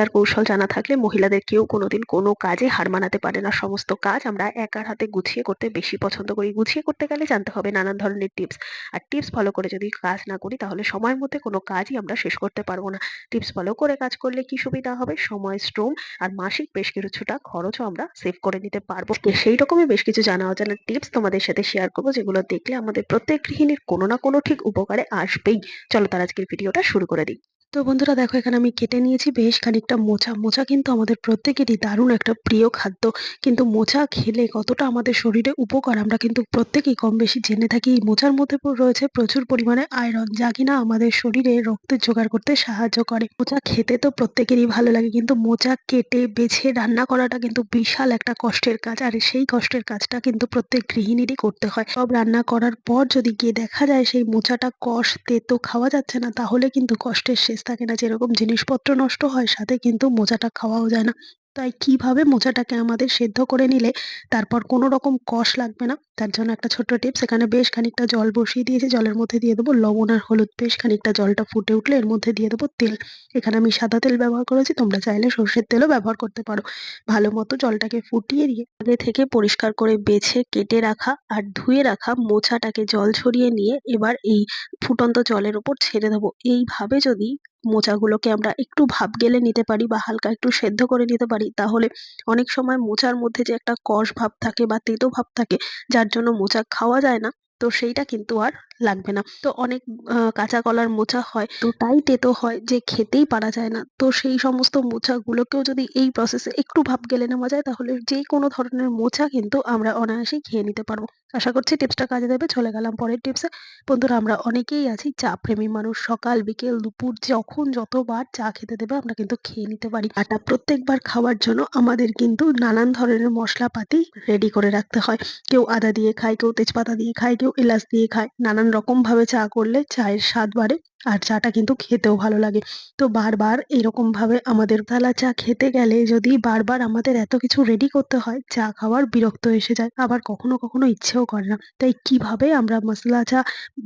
আর কৌশল জানা থাকলে মহিলাদের কেউ কোনোদিন কোনো কাজে হার মানাতে পারে না। সমস্ত কাজ আমরা একার হাতে গুছিয়ে করতে বেশি পছন্দ করি। গুছিয়ে করতে গেলে জানতে হবে নানান ধরনের টিপস। আর টিপস ফলো করে যদি কাজ না করি, তাহলে সময়ের মধ্যে কোনো কাজই আমরা শেষ করতে পারব না। টিপস ফলো করে কাজ করলে কি সুবিধা হবে? সময়, শ্রম আর মাসিক বেশ কিছুটা খরচও আমরা সেভ করে নিতে পারব। সেই রকমই বেশ কিছু জানা অজানা টিপস তোমাদের সাথে শেয়ার করব, যেগুলো দেখলে আমাদের প্রত্যেক গৃহিণীর কোনো না কোনো ঠিক উপকারে আসবেই। চলো তার আজকের ভিডিওটা শুরু করে দিই। তো বন্ধুরা দেখো, এখানে আমি কেটে নিয়েছি বেশ খানিকটা মোচা। মোচা কিন্তু আমাদের প্রত্যেকেরই দারুণ একটা প্রিয় খাদ্য। কিন্তু মোচা খেলে কতটা আমাদের শরীরে উপকার, আমরা কিন্তু প্রত্যেকেই কম বেশি জেনে থাকি। এই মোচার মধ্যে রয়েছে প্রচুর পরিমাণে আয়রন যা কিনা আমাদের শরীরে রক্তের জোগাড় করতে সাহায্য করে। মোচা খেতে তো প্রত্যেকেরই ভালো লাগে, কিন্তু মোচা কেটে বেছে রান্না করাটা কিন্তু বিশাল একটা কষ্টের কাজ। আর সেই কষ্টের কাজটা কিন্তু প্রত্যেক গৃহিণীরই করতে হয়। সব রান্না করার পর যদি গিয়ে দেখা যায় সেই মোচাটা কষ তেতো খাওয়া যাচ্ছে না, তাহলে কিন্তু কষ্টের শেষ থাকে না, যেরকম জিনিসপত্র নষ্ট হয় সাথে কিন্তু মোচাটা খাওয়াও যায় না। তাই কীভাবে মোচাটাকে আমাদের সেদ্ধ করে নিলে তারপর কোনো রকম কষ লাগবে না, তার জন্য একটা ছোট্ট টিপস, এখানে বেশ খানিকটা জল বসিয়ে দিয়েছি, জলের মধ্যে দিয়ে দেবো লবণ আর হলুদ, বেশ খানিকটা জলটা ফুটে উঠলে এর মধ্যে দিয়ে দেবো তেল। এখানে আমি সাদা তেল ব্যবহার করেছি, তোমরা চাইলে সর্ষের তেলও ব্যবহার করতে পারো। ভালো মতো জলটাকে ফুটিয়ে দিয়ে আগে থেকে পরিষ্কার করে বেছে, কেটে রাখা আর ধুয়ে রাখা মোচাটাকে জল ছড়িয়ে নিয়ে এবার এই ফুটন্ত জলের ওপর ছেড়ে দেবো। এইভাবে যদি মোচাগুলোকে আমরা একটু ভাপ গেলে নিতে পারি বা হালকা একটু সেদ্ধ করে নিতে পারি, তাহলে অনেক সময় মোচার মধ্যে যে একটা কষ ভাব থাকে বা তেতো ভাব থাকে, যার জন্য মোচা খাওয়া যায় না, তো সেইটা কিন্তু আর লাগবে না। তো অনেক কাঁচা কলার মোচা হয়। তো তাই তেতো হয় যে খেতেই পারা যায় না। তো সেই সমস্ত মোচাগুলোকেও যদি এই প্রসেসে একটু ভাপ গেলে নেওয়া যায়, তাহলে যে কোনো ধরনের মোচা কিন্তু আমরা অনায়াসেই খেয়ে নিতে পারব। আশা করছি টিপসটা কাজে দেবে। চলে গেলাম পরের টিপসে বন্ধুরা, আমরা অনেকেই আছি চা প্রেমী মানুষ। সকাল, বিকেল, দুপুর যখন যতবার চা খেতে দেবে, আমরা কিন্তু খেয়ে নিতে পারি। আটা প্রত্যেকবার খাওয়ার জন্য আমাদের কিন্তু নানান ধরনের মশলাপাতি রেডি করে রাখতে হয়। কেউ আদা দিয়ে খায়, কেউ তেজপাতা দিয়ে খায়, কেউ এলাচ দিয়ে খায়, নানান রকম ভাবে চা করলে চায়ের স্বাদ বাড়ে আর চাটা কিন্তু খেতেও ভালো লাগে। তো বারবার এরকম ভাবে আমাদের বেলা চা খেতে গেলে যদি বারবার আমাদের এত কিছু রেডি করতে হয়, চা খাওয়ার বিরক্ত এসে যায়। আবার কখনো কখনো ইচ্ছেও করে না। তাই কীভাবে আমরা মশলা চা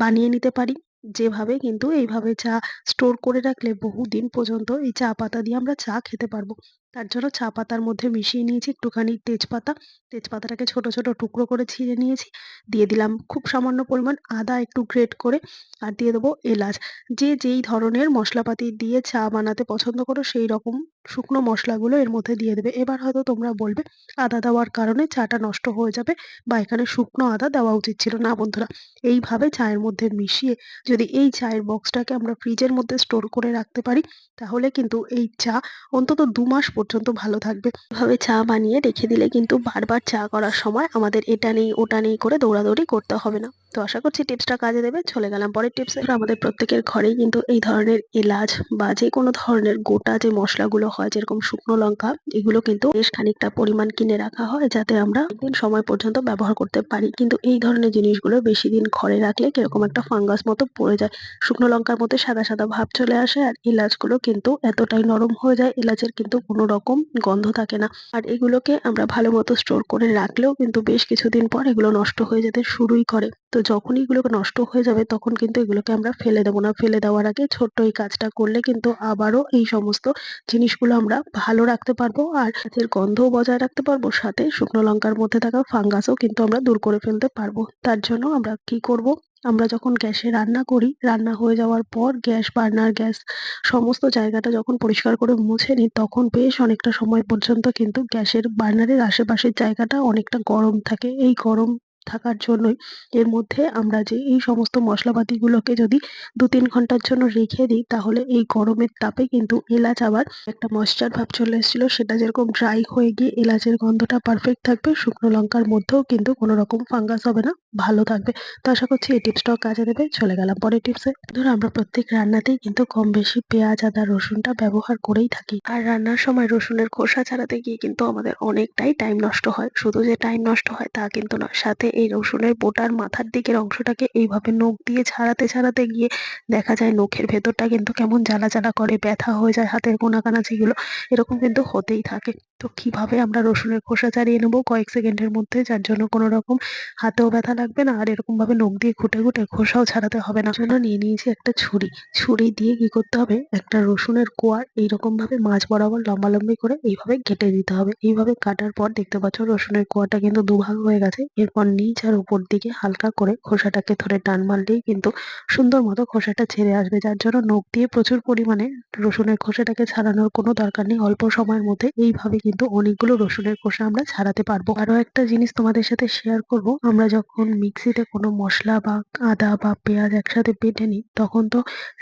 বানিয়ে নিতে পারি? যেভাবে কিন্তু এইভাবে চা স্টোর করে রাখলে বহুদিন পর্যন্ত এই চা পাতা দিয়ে আমরা চা খেতে পারব। তার জন্য চা পাতার মধ্যে মিশিয়ে নিয়েছি। একটুখানি তেজপাতা। তেজপাতাটাকে ছোট ছোট টুকরো করে ছিঁড়ে নিয়েছি। দিয়ে দিলাম খুব সামান্য পরিমাণ আদা একটু গ্রেট করে আর দিয়ে দেবো এলাচ। যে যেই ধরনের মশলাপাতি দিয়ে চা বানাতে পছন্দ করো সেই রকম শুকনো মশলাগুলো এর মধ্যে দিয়ে দেবে। এবার হয়তো তোমরা বলবে, আদা দেওয়ার কারণে চাটা নষ্ট হয়ে যাবে বা এখানে শুকনো আদা দেওয়া উচিত ছিল না বন্ধুরা। এইভাবে চায়ের মধ্যে মিশিয়ে যদি এই চায়ের বক্সটাকে আমরা ফ্রিজের মধ্যে স্টোর করে রাখতে পারি, তাহলে কিন্তু এই চা অন্তত দু মাস পর্যন্ত ভালো থাকবে। এভাবে চা বানিয়ে রেখে দিলে কিন্তু বারবার চা করার সময় আমাদের এটা নেই, ওটা নেই করে দৌড়াদৌড়ি করতে হবে না। তো আশা করছি টিপসটা কাজে দেবে, চলে গেলাম পরের টিপসে। আমাদের প্রত্যেকের ঘরেই কিন্তু এই ধরনের এলাচ বা যে কোনো ধরনের গোটা যে মশলাগুলো হয়, যেরকম শুকনো লঙ্কা, এগুলো কিন্তু বেশ খানিকটা পরিমাণ কিনে রাখা হয় যাতে আমরা একদিন সময় পর্যন্ত ব্যবহার করতে পারি। কিন্তু এই ধরনের জিনিসগুলো বেশি দিন ঘরে রাখলে কীরকম একটা ফাঙ্গাস মতো পড়ে যায়। শুকনো লঙ্কার মধ্যে সাদা সাদা ভাব চলে আসে আর এলাচগুলো কিন্তু এতটাই নরম হয়ে যায়, এলাচের কিন্তু কোনো রকম গন্ধ থাকে না। আর এগুলোকে আমরা ভালো মতো স্টোর করে রাখলেও কিন্তু বেশ কিছুদিন পর এগুলো নষ্ট হয়ে যেতে শুরুই করে। তো যখনই এগুলোকে নষ্ট হয়ে যাবে, তখন কিন্তু এগুলোকে আমরা ফেলে দেবো না। ফেলে দেওয়ার আগে ছোট্ট এই কাজটা করলে কিন্তু আবারও এই সমস্ত জিনিসগুলো আমরা ভালো রাখতে পারব আর গাছের গন্ধও বজায় রাখতে পারব। সাথে শুকনো লঙ্কার মধ্যে থাকা ফাঙ্গাসও কিন্তু আমরা দূর করে ফেলতে পারব। তার জন্য আমরা কি করব? আমরা যখন গ্যাসে রান্না করি, রান্না হয়ে যাওয়ার পর গ্যাস বার্নার, গ্যাস সমস্ত জায়গাটা যখন পরিষ্কার করে মুছে নিই, তখন বেশ অনেকটা সময় পর্যন্ত কিন্তু গ্যাসের বার্নারের আশেপাশের জায়গাটা অনেকটা গরম থাকে। এই গরম থাকার জন্যই এর মধ্যে আমরা যে এই সমস্ত মশলাপাতিগুলোকে যদি দু তিন ঘণ্টার জন্য রেখে দিই, তাহলে এই গরমের তাপে কিন্তু এলাচ আবার একটা ময়েশ্চার ভাব চলে এসেছিল। সেটা যেরকম ড্রাই হয়ে গিয়ে এলাচের গন্ধটা পারফেক্ট থাকবে, শুকনো লঙ্কার মধ্যেও কিন্তু কোনো রকম ফাঙ্গাস হবে না, ভালো থাকবে। তো আশা করছি এই টিপসটাও কাজে দেবে। চলে গেলাম পরের টিপসে ধরো আমরা প্রত্যেক রান্নাতেই কিন্তু কম বেশি পেঁয়াজ, আদা, রসুনটা ব্যবহার করেই থাকি। আর রান্নার সময় রসুনের খোসা ছাড়াতে গিয়ে কিন্তু আমাদের অনেকটাই টাইম নষ্ট হয়। শুধু যে টাইম নষ্ট হয় তা কিন্তু নয়, সাথে এই রসুনের বোটার মাথার দিকের অংশটাকে এইভাবে নখ দিয়ে ছাড়াতে ছাড়াতে গিয়ে দেখা যায় নখের ভেতরটা কিন্তু কেমন জ্বালা জ্বালা করে, ব্যথা হয়ে যায় হাতের কোনা কানা যেগুলো, এরকম কিন্তু হতেই থাকে। তো কীভাবে আমরা রসুনের খোসা ছাড়িয়ে নেব কয়েক সেকেন্ডের মধ্যে? যার জন্য কোনো রকম হাতেও ব্যথা লাগবে না, আর এরকম ভাবে নখ দিয়ে খুঁটে খুঁটে খোসাও ছাড়াতে হবে না। জন্য নিয়ে নিয়েছি একটা ছুরি। ছুরি দিয়ে কি করতে হবে? একটা রসুনের কোয়ার এইরকম ভাবে মাছ বরাবর লম্বালম্বি করে এইভাবে কেটে দিতে হবে। এইভাবে কাটার পর দেখতে পাচ্ছ রসুনের কোয়াটা কিন্তু দুভাগ হয়ে গেছে। এরপর নিচ আর উপর দিকে হালকা করে খোসাটাকে ধরে টান মারলেই কিন্তু সুন্দর মতো খোসাটা ছেড়ে আসবে। যার জন্য নখ দিয়ে প্রচুর পরিমাণে রসুনের খোসাটাকে ছাড়ানোর কোনো দরকার নেই। অল্প সময়ের মধ্যে এইভাবে কিন্তু অনেকগুলো রসুনের খোসা আমরা ছাড়াতে পারব। আরও একটা জিনিস তোমাদের সাথে শেয়ার করব। আমরা যখন মিক্সিতে কোনো মশলা বা আদা বা পেঁয়াজ একসাথে বেটে নিই, তখন তো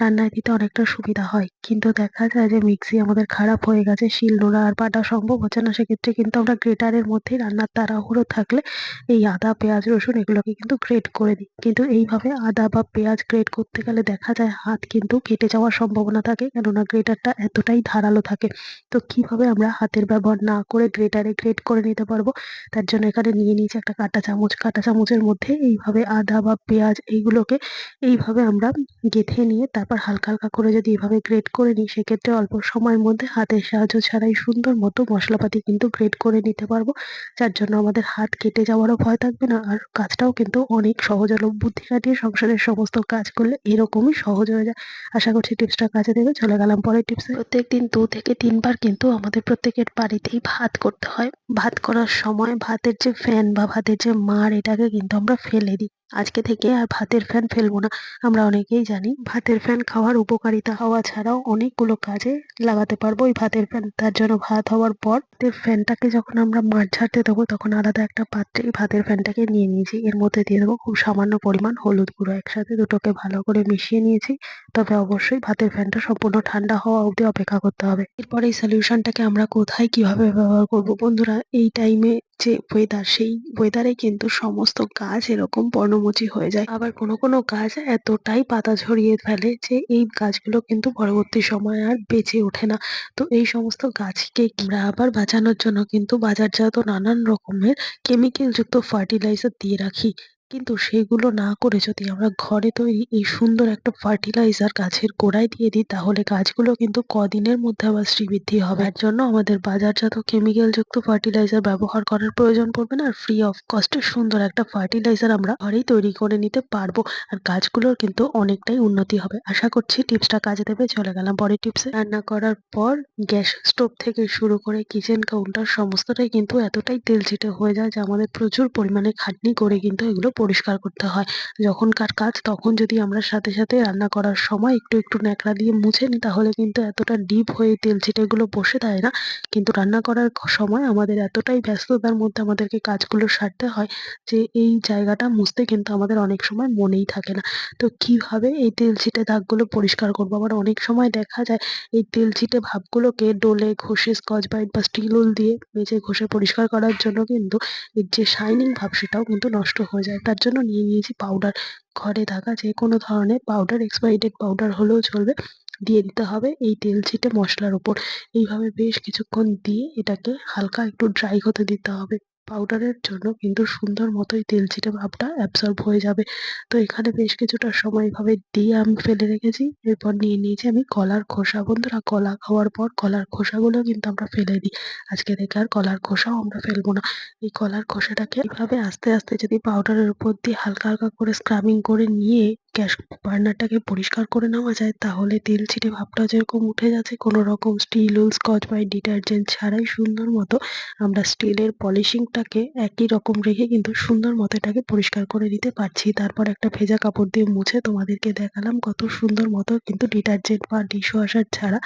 রান্নায় দিতে অনেকটা সুবিধা হয়। কিন্তু দেখা যায় যে মিক্সি আমাদের খারাপ হয়ে গেছে, শিল নোড়া আর বাটা সম্ভব হচ্ছে না। সেক্ষেত্রে কিন্তু আমরা গ্রেটারের মধ্যেই রান্নার তাড়াহুড়ো থাকলে এই আদা, পেঁয়াজ, রসুন এগুলোকে কিন্তু গ্রেট করে দিই কিন্তু এইভাবে আদা বা পেঁয়াজ গ্রেট করতে গেলে দেখা যায় হাত কিন্তু কেটে যাওয়ার সম্ভাবনা থাকে, কেননা গ্রেটারটা এতটাই ধারালো থাকে। তো কীভাবে আমরা হাতের ব্যবহার না করে গ্রেটারে গ্রেট করে নিতে পারব। তার জন্য এখানে নিয়ে নিয়েছি একটা কাঁটা চামচ। কাঁটা চামচের মধ্যে এইভাবে আদা বা পেঁয়াজ এইগুলোকে এইভাবে আমরা গেঁথে নিয়ে তারপর হালকা হালকা করে যদি এভাবে গ্রেট করে নিই, সেক্ষেত্রে অল্প সময়ের মধ্যে হাতের সাহায্য ছাড়াই সুন্দর মতো মশলাপাতি কিন্তু গ্রেট করে নিতে পারব। যার জন্য আমাদের হাত কেটে যাওয়ারও ভয় থাকবে না। আর কাজটাও কিন্তু অনেক সহজ হলো। বুদ্ধি খাটিয়ে সংসারের সমস্ত কাজ করলে এরকমই সহজ হয়ে যায়। আশা করছি টিপসটা কাজে দেবে। চলে গেলাম পরের টিপসে। প্রত্যেকদিন দু থেকে তিনবার কিন্তু আমাদের প্রত্যেকের বাড়িতেই ভাত করতে হয়। ভাত করার সময় ভাতের যে ফ্যান বা ভাতের যে মাড়, এটাকে কিন্তু আমরা ফেলে দিই। আজকে থেকে আর ভাতের ফ্যান ফেলব না। আমরা অনেকেই জানি ভাতের ফ্যান খাওয়ার উপকারিতা হওয়া ছাড়াও অনেকগুলো কাজে লাগাতে পারব এই ভাতের ফ্যান। তার জন্য ভাত হওয়ার পর ফ্যানটাকে যখন আমরা মাঠ ঝাড়তে দেবো, তখন আলাদা একটা পাত্রে এই ভাতের ফ্যানটাকে নিয়ে নিয়েছি। এর মধ্যে দিয়ে দেবো খুব সামান্য পরিমাণ হলুদ গুঁড়ো। একসাথে দুটোকে ভালো করে মিশিয়ে নিয়েছি। তবে অবশ্যই ভাতের ফ্যানটা সম্পূর্ণ ঠান্ডা হওয়া অবধি অপেক্ষা করতে হবে। এরপর এই সলিউশনটাকে আমরা কোথায় কীভাবে ব্যবহার করব? বন্ধুরা, এই টাইমে যে ওয়েদার সেই ওয়েদারে কিন্তু সমস্ত গাছ এরকম পর্ণমোচী হয়ে যায়। আবার কোনো কোনো গাছ এতটাই পাতা ঝরিয়ে ফেলে যে এই গাছগুলো কিন্তু পরবর্তী সময় আর বেঁচে ওঠে না। তো এই সমস্ত গাছকে আমরা আবার বাঁচানোর জন্য কিন্তু বাজারজাত নানান রকমের কেমিক্যাল যুক্ত ফার্টিলাইজার দিয়ে রাখি। কিন্তু সেগুলো না করে যদি আমরা ঘরে তৈরি এই সুন্দর একটা ফার্টিলাইজার গাছের গোড়ায় দিয়ে দিই, তাহলে গাছগুলো কিন্তু কদিনের মধ্যে আবার শ্রীবৃদ্ধি হবে। এর জন্য আমাদের বাজারজাত কেমিক্যাল যুক্ত ফার্টিলাইজার ব্যবহার করার প্রয়োজন পড়বে না। আর ফ্রি অফ কস্টে সুন্দর একটা ফার্টিলাইজার আমরা ঘরেই তৈরি করে নিতে পারব আর গাছগুলোর কিন্তু অনেকটাই উন্নতি হবে। আশা করছি টিপসটা কাজে দেবে। চলে গেলাম পরের টিপসে। রান্না করার পর গ্যাস স্টোভ থেকে শুরু করে কিচেন কাউন্টার সমস্তটাই কিন্তু এতটাই তেল ছিটে হয়ে যায় যে আমাদের প্রচুর পরিমাণে খাটনি করে কিন্তু এগুলো পরিষ্কার করতে হয়। যখনকার কাজ, তখন যদি আমরা সাথে সাথে রান্না করার সময় একটু একটু ন্যাকড়া দিয়ে মুছে নিই, তাহলে কিন্তু এতটা ডিপ হয়ে তেল ছিটেগুলো বসে থাকে না। কিন্তু রান্না করার সময় আমাদের এতটাই ব্যস্ততার মধ্যে আমাদেরকে কাজগুলো সারতে হয় যে, এই জায়গাটা মুছতে কিন্তু আমাদের অনেক সময় মনেই থাকে না। তো কীভাবে এই তেল ছিটে দাগগুলো পরিষ্কার করব? আবার অনেক সময় দেখা যায়, এই তেল ছিটে ভাবগুলোকে ডোলে, ঘষে, স্কচ ব্রাইট বা স্টিল উল দিয়ে মেজে ঘষে পরিষ্কার করার জন্য কিন্তু এর যে শাইনিং ভাব, সেটাও কিন্তু নষ্ট হয়ে যায়। তার জন্য নিয়ে নিয়েছি পাউডার ঘরে থাকা যে কোনো ধরনের পাউডার এক্সপায়ারি ডেট পাউডার হলেও চলবে। দিয়ে দিতে হবে এই তেল ছিটে মশলার ওপর এইভাবে বেশ কিছুক্ষণ দিয়ে এটাকে হালকা একটু ড্রাই হতে দিতে হবে। পাউডারের জন্য কিন্তু সুন্দর মতোই তেল ছিটে ভাবটা অ্যাবসর্ব হয়ে যাবে। তো এখানে বেশ কিছুটা সময় এভাবে দিয়ে আমি ফেলে রেখেছি। এরপর নিয়ে নিয়েছি আমি কলার খোসা। বন্ধুরা, কলা খাওয়ার পর কলার খোসাগুলো কিন্তু আমরা ফেলে দিই। আজকে থেকে আর কলার খোসাও আমরা ফেলব না। এই কলার খোসাটাকে এইভাবে আস্তে আস্তে যদি পাউডারের উপর দিয়ে হালকা হালকা করে স্ক্রাবিং করে নিয়ে গ্যাস বার্নারটাকে পরিষ্কার করে নেওয়া যায়, তাহলে তেল ছিটে ভাবটা যেরকম উঠে যাচ্ছে কোনো রকম steel wool Scotch Brite detergent ছাড়াই সুন্দর মতো আমরা স্টিলের পলিশিংটাকে একই রকম রেখে কিন্তু সুন্দর মতো এটাকে পরিষ্কার করে দিতে পারছি। তারপর একটা ভেজা কাপড় দিয়ে মুছে তোমাদেরকে দেখালাম কত সুন্দর মতো কিন্তু ডিটারজেন্ট বা ডিশ ওয়াশার ছাড়া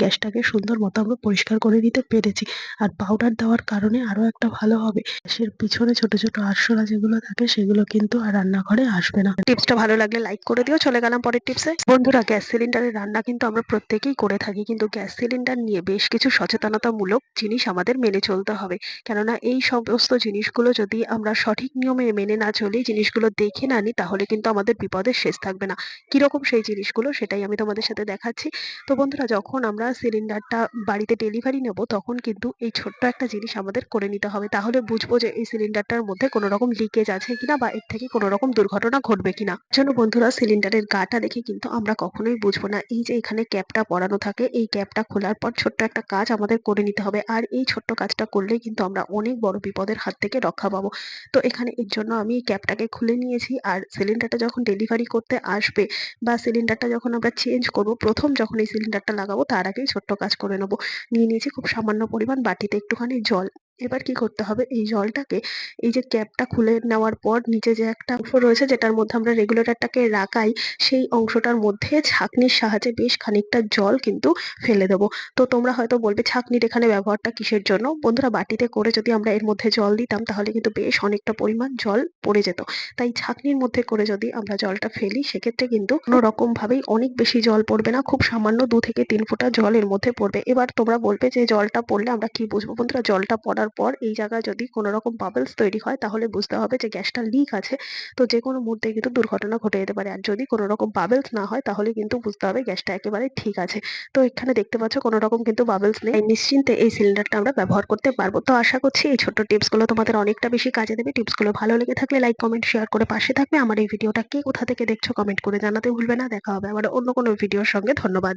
গ্যাসটাকে সুন্দর মতো আমরা পরিষ্কার করে দিতে পেরেছি। আর পাউডার দেওয়ার কারণে আরও একটা ভালো হবে। গ্যাসের পিছনে ছোট ছোট আরশোলা যেগুলো থাকে, সেগুলো কিন্তু আর রান্নাঘরে আসবে না। টিপসটা ভালো লাগলে লাইক করে দিও, চলে গেলাম পরের টিপসে বন্ধুরা, গ্যাস সিলিন্ডারের রান্না কিন্তু আমরা প্রত্যেকেই করে থাকি, কিন্তু গ্যাস সিলিন্ডার নিয়ে বেশ কিছু সচেতনতামূলক জিনিস আমাদের মেনে চলতে হবে। কেননা এই সমস্ত জিনিসগুলো যদি আমরা সঠিক নিয়মে মেনে না চলি, জিনিসগুলো দেখে না নিই তাহলে কিন্তু আমাদের বিপদের শেষ থাকবে না। কীরকম সেই জিনিসগুলো সেটাই আমি তোমাদের সাথে দেখাচ্ছি। তো বন্ধুরা, যখন আমরা সিলিন্ডারটা বাড়িতে ডেলিভারি নেব, তখন কিন্তু এই ছোট্ট একটা জিনিস আমাদের করে নিতে হবে। তাহলে বুঝব যে এই সিলিন্ডারটার মধ্যে কোনো রকম লিকেজ আছে কিনা বা এর থেকে কোনো রকম দুর্ঘটনা ঘটবে কিনা। জন্য বন্ধুরা বন্ধুরা সিলিন্ডারের গাটা দেখে কিন্তু আমরা কখনোই বুঝব না। এই যে এখানে ক্যাপটা পরানো থাকে, এই ক্যাপটা খোলার পর ছোট্ট একটা কাজ আমাদের করে নিতে হবে। আর এই ছোট্ট কাজটা করলেই কিন্তু আমরা অনেক বড় বিপদের হাত থেকে রক্ষা পাবো। তো এখানে এর জন্য আমি এই ক্যাপটাকে খুলে নিয়েছি। আর সিলিন্ডারটা যখন ডেলিভারি করতে আসবে বা সিলিন্ডারটা যখন আমরা চেঞ্জ করব, প্রথম যখন এই সিলিন্ডারটা লাগাবো, তার আগেই ছোট্ট কাজ করে নেব। নিয়ে নিয়েছি খুব সামান্য পরিমাণ বাটিতে একটুখানি জল। এবার কি করতে হবে? এই জলটাকে, এই যে ক্যাপটা খুলে নেওয়ার পর নিচে যে একটা অংশ রয়েছে যেটার মধ্যে আমরা রেগুলেটরটাকে রাখাই, সেই অংশটার মধ্যে ছাঁকনির সাহায্যে বেশ খানিকটা জল কিন্তু ফেলে দেবো। তো তোমরা হয়তো বলবে, ছাঁকনির এখানে ব্যবহারটা কিসের জন্য? বন্ধুরা, বাটিতে করে যদি আমরা এর মধ্যে জল দিতাম, তাহলে কিন্তু বেশ অনেকটা পরিমাণ জল পড়ে যেত। তাই ছাঁকনির মধ্যে করে যদি আমরা জলটা ফেলি, সেক্ষেত্রে কিন্তু কোনো রকম ভাবেই অনেক বেশি জল পড়বে না, খুব সামান্য দু থেকে তিন ফোঁটা জল এর মধ্যে পড়বে। এবার তোমরা বলবে যে জলটা পড়লে আমরা কি বুঝব? বন্ধুরা, জলটা পড়ার পর এই জায়গায় যদি কোনো রকম বাবলস তৈরি হয়, তাহলে বুঝতে হবে যে গ্যাসটা লিক আছে। তো যে কোনো মুহূর্তে কিন্তু দুর্ঘটনা ঘটে যেতে পারে। আর যদি কোনো রকম বাবলস না হয়, তাহলে কিন্তু বুঝতে হবে গ্যাসটা একেবারে ঠিক আছে। তো এখানে দেখতে পাচ্ছ কোনো রকম কিন্তু বাবলস নেই। নিশ্চিন্তে এই সিলিন্ডারটা আমরা ব্যবহার করতে পারব। তো আশা করছি এই ছোট্ট টিপসগুলো তোমাদের অনেকটা বেশি কাজে দেবে। টিপসগুলো ভালো লেগে থাকলে লাইক কমেন্ট শেয়ার করে পাশে থাকবে। আমার এই ভিডিওটা কে কোথা থেকে দেখছ কমেন্ট করে জানাতে ভুলবে না। দেখা হবে আবার অন্য কোনো ভিডিওর সঙ্গে। ধন্যবাদ।